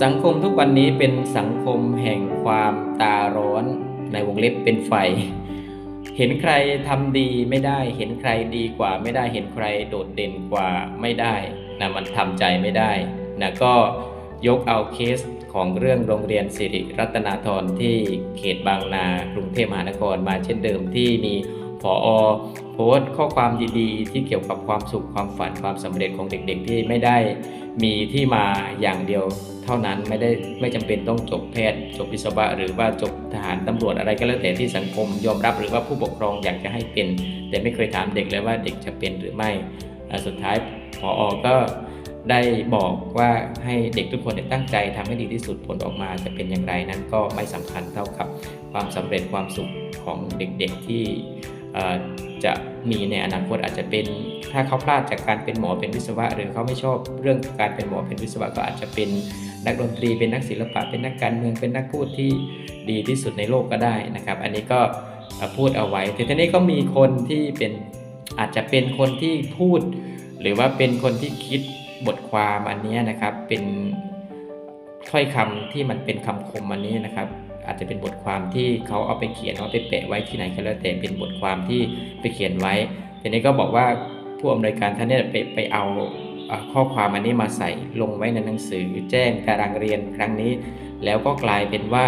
สังคมทุกวันนี้เป็นสังคมแห่งความตาร้อนในวงเล็บเป็นไฟ เห็นใครทำดีไม่ได้ เห็นใครดีกว่าไม่ได้ เห็นใครโดดเด่นกว่าไม่ได้นะมันทำใจไม่ได้นะก็ยกเอาเคสของเรื่องโรงเรียนสิริรัตนาธรที่เขตบางนากรุงเทพมหานครมาเช่นเดิมที่มี ผออโพสต์ข้อความดีๆ ที่เกี่ยวกับความสุขความฝันความสำเร็จของเด็กๆ ที่ไม่ได้มีที่มาอย่างเดียวเท่านั้นไม่ได้ไม่จำเป็นต้องจบแพทย์ จบวิศวะหรือว่าจบทหารตำรวจอะไรก็แล้วแต่ที่สังคมยอมรับหรือว่าผู้ปกครองอยากจะให้เป็น แต่ไม่เคยถามเด็กเลยว่าเด็กจะเป็นหรือไม่สุดท้ายพออก็ได้บอกว่าให้เด็กทุกคนตั้งใจทำให้ดีที่สุดผลออกมาจะเป็นอย่างไรนั้นก็ไม่สำคัญเท่ากับความสำเร็จความสุขของเด็กๆที่ จะมีในอนาคตอาจจะเป็นถ้าเขาพลาดจากการเป็นหมอเป็นวิศวะ หรือเขาไม่ชอบเรื่องการเป็นหมอเป็นวิศวะก็อาจจะเป็นนักดนตรีเป็นนักศิลปะเป็นนักการเมืองเป็นนักพูดที่ดีที่สุดในโลกก็ได้นะครับ อันนี้ก็พูดเอาไว้แต่ทีนี้ก็มีคนที่เป็นอาจจะเป็นคนที่พูด หรือว่าเป็นคนที่คิดบทความอันนี้นะครับเป็นถ้อยคำที่มันเป็นคำคมอันนี้นะครับ อาจจะเป็นบทความที่เขาเอาไปเขียนเอาไปแปะไว้ที่ไหนก็แล้วแต่เป็นบทความที่ไปเขียนไว้ทีนี้ก็บอกว่าผู้อำนวยการท่านเนี่ยไปไปเอาข้อความอันนี้มาใส่ลงไว้ในหนังสือ แจ้งตารางเรียนครั้งนี้ แล้วก็กลายเป็นว่า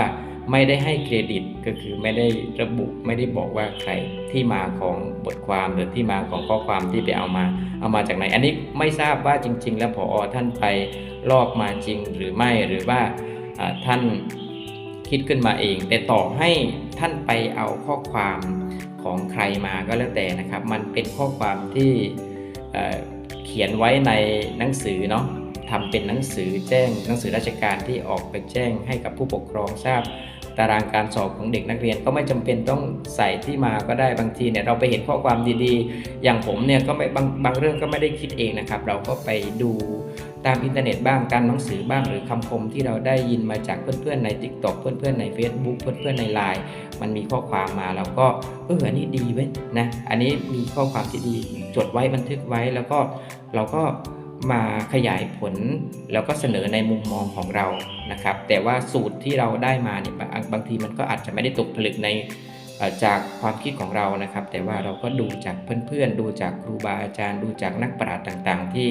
ไม่ได้ให้เครดิตก็คือไม่ได้ระบุไม่ได้บอกว่าใครที่มาของบทความหรือที่มาของข้อความที่ไปเอามา เอามาจากไหน อันนี้ไม่ทราบว่าจริง ๆ แล้วพอท่านไปลอกมาจริงหรือไม่หรือว่าท่าน คิดขึ้นมาเอง แต่ต่อให้ท่านไปเอาข้อความของใครมาก็แล้วแต่นะครับ มันเป็นข้อความที่เเขียนไว้ในหนังสือเนาะทำเป็นหนังสือแจ้งหนังสือราชการที่ออกไปแจ้งให้กับผู้ปกครองทราบ ตารางการสอบของเด็กนักเรียนก็ไม่จำเป็นต้องใส่ที่มาก็ได้บางทีเนี่ยเราไปเห็นข้อความดีๆ อย่างผมเนี่ยก็ไม่บางบางเรื่องก็ไม่ได้คิดเองนะครับ เราก็ไปดูตามอินเทอร์เน็ตบ้างตามหนังสือบ้างหรือคำคมที่เราได้ยินมาจากเพื่อนๆใน Tik t o อกเพื่อนๆใน Facebook เพื่อนๆใน Line มันมีข้อความมาเราก็เอออันนี้ดีเว้ยนะอันนี้มีข้อความที่ดีจดไว้บันทึกไว้แล้วก็เราก็ มาขยายผลแล้วก็เสนอในมุมมองของเรานะครับ แต่ว่าสูตรที่เราได้มาเนี่ยบางบางทีมันก็อาจจะไม่ได้ตกผลึกในจากความคิดของเรานะครับ แต่ว่าเราก็ดูจากเพื่อนๆ ดูจากครูบาอาจารย์ ดูจากนักปราชญ์ต่างๆ ที่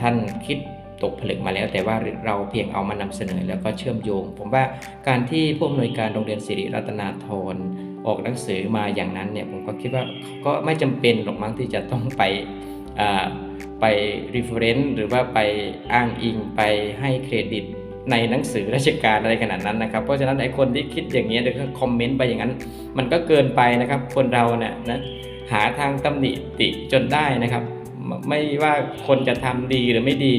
ท่านคิดตกผลึกมาแล้ว แต่ว่าเราเพียงเอามานำเสนอแล้วก็เชื่อมโยง ผมว่าการที่ผู้อำนวยการโรงเรียนสิริรัตนาธรออกหนังสือมาอย่างนั้นเนี่ยผมก็คิดว่าก็ไม่จำเป็นหรอกมั้งที่จะต้องไป ไป reference หรือว่าไปอ้างอิงไปให้เครดิตในหนังสือราชการอะไรขนาดนั้นนะครับเพราะฉะนั้นไอ้คนที่คิดอย่างนี้ยหรือคอมเมนต์ไปอย่างนั้น มันก็เกินไปนะครับ คนเราเนี่ยนะหาทางตำหนิติจนได้นะครับ ไม่ว่าคนจะทำดีหรือไม่ดี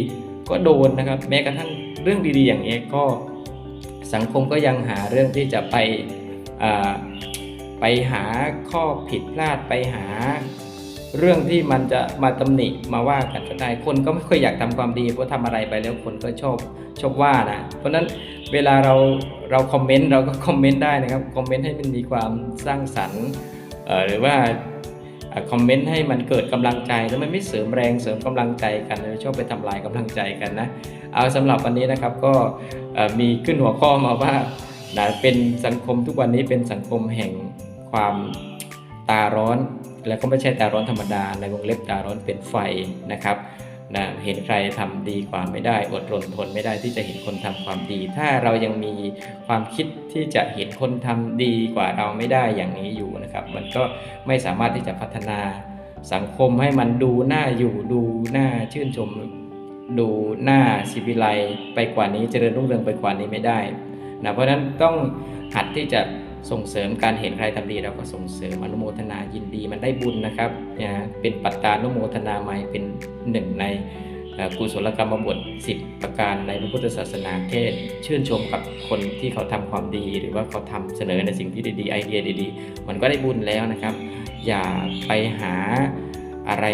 ก็โดนนะครับ แม้กระทั่งเรื่องดีๆ อย่างนี้ยก็สังคมก็ยังหาเรื่องที่จะไปไปหาข้อผิดพลาดไปหา เรื่องที่มันจะมาตำหนิมาว่ากันจนได้คนก็ไม่ค่อยอยากทำความดีเพราะทำอะไรไปแล้วคนก็ชอบชอบว่านะเพราะนั้นเวลาเราเราคอมเมนต์เราก็คอมเมนต์ได้นะครับคอมเมนต์ให้มันมีความสร้างสรรค์หรือว่าคอมเมนต์ให้มันเกิดกำลังใจแล้วมันไม่เสริมแรงเสริมกำลังใจกันเราชอบไปทำลายกำลังใจกันนะเอาสำหรับวันนี้นะครับก็มีขึ้นหัวข้อมาว่านะเป็นสังคมทุกวันนี้เป็นสังคมแห่งความตาร้อน แล้วก็ไม่ใช่ตาร้อนธรรมดาในวงเล็บตาร้อนเป็นไฟนะครับนะเห็นใครทำดีกว่าไม่ได้อดรนทนไม่ได้ที่จะเห็นคนทำความดี ถ้าเรายังมีความคิดที่จะเห็นคนทำดีกว่าเราไม่ได้อย่างนี้อยู่นะครับ มันก็ไม่สามารถที่จะพัฒนาสังคมให้มันดูน่าอยู่ดูน่าชื่นชมดูน่าสิวิไลไปกว่านี้เจริญรุ่งเรืองไปกว่านี้ไม่ได้นะเพราะฉะนั้นต้องหัดที่จะ ส่งเสริมการเห็นใครทำดีเราก็ส่งเสริมอนุโมทนายินดีมันได้บุญนะครับนะเป็นปัตตานุโมทนาใหม่เป็นหนึ่งในกุศลกรรมบท10 ประการในพระพุทธศาสนาแค่ชื่นชมกับคนที่เขาทำความดี หรือว่าเขาทำเสนอในสิ่งที่ดีๆไอเดียดีๆ มันก็ได้บุญแล้วนะครับ อย่าไปหาอะไร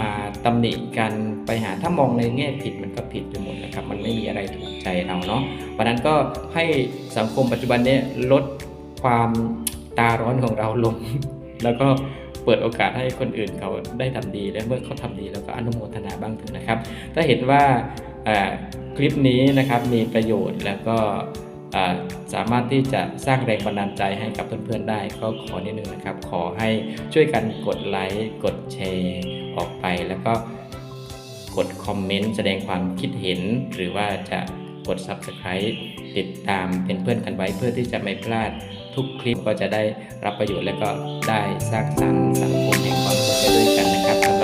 มาตำหนิกันไปหาถ้ามองในแง่ผิดมันก็ผิดไปหมดนะครับ มันไม่มีอะไรถูกใจเราเนาะเพราะนั้นก็ให้สังคมปัจจุบันเนี้ลด ความตาร้อนของเราลง แล้วก็เปิดโอกาสให้คนอื่นเขาได้ทำดี และเมื่อเขาทำดีแล้วก็อนุโมทนาบ้างเถอะนะครับ ถ้าเห็นว่าคลิปนี้นะครับมีประโยชน์แล้วก็สามารถที่จะสร้างแรงบันดาลใจให้กับเพื่อนๆได้ ก็ขอนิดนึงนะครับ ขอให้ช่วยกันกดไลค์กดแชร์ออกไปแล้วก็กดคอมเมนต์แสดงความคิดเห็น หรือว่าจะกด Subscribe ติดตามเป็นเพื่อนกันไว้เพื่อที่จะไม่พลาดทุกคลิปก็จะได้รับประโยชน์และก็ได้สร้างสรรค์สังคมแห่งความสุขไปด้วยกันนะครับ